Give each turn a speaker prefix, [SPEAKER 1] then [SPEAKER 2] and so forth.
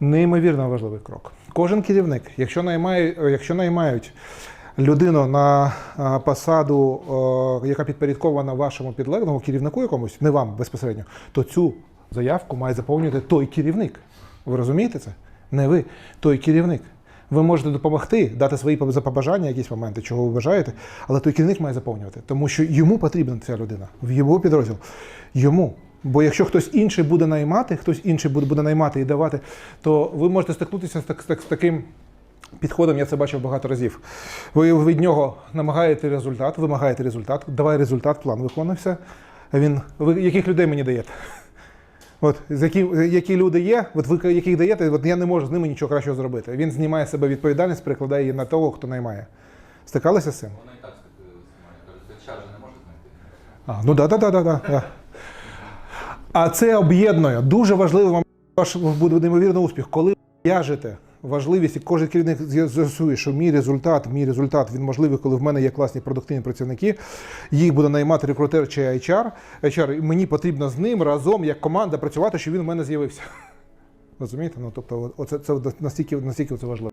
[SPEAKER 1] Неймовірно важливий крок. Кожен керівник, якщо наймає, якщо наймають людину на посаду, яка підпорядкована вашому підлеглому керівнику якомусь, не вам безпосередньо, то цю заявку має заповнювати той керівник. Ви розумієте це? Не ви, той керівник. Ви можете допомогти, дати свої побажання, якісь моменти, чого ви бажаєте, але той керівник має заповнювати, тому що йому потрібна ця людина, в його підрозділ. Йому. Бо якщо хтось інший буде наймати, хтось інший буде, буде наймати і давати, то ви можете стикнутися з, так, з, так- з таким підходом, я це бачив багато разів. Ви від нього намагаєте результат, вимагаєте результат, давай результат, план виконався. Він, ви яких людей мені даєте? От з які, які люди є, от ви яких даєте, от я не можу з ними нічого кращого зробити. Він знімає з себе відповідальність, перекладає її на того, хто наймає. Стикалися з цим?
[SPEAKER 2] Вони і так стикаються з мене. Кажуть, HR же не може знайти.
[SPEAKER 1] А, ну да, да, да, да, да. А це об'єднує. Дуже важливо ваш буде неймовірний успіх. Коли в'яжете важливість, і кожен керівник з'ясує, що мій результат, мій результат він можливий, коли в мене є класні продуктивні працівники. Їх буде наймати рекрутер чи HR. HR, і мені потрібно з ним разом, як команда, працювати, щоб він в мене з'явився. Розумієте? Ну тобто, оце це настільки, настільки це важливо.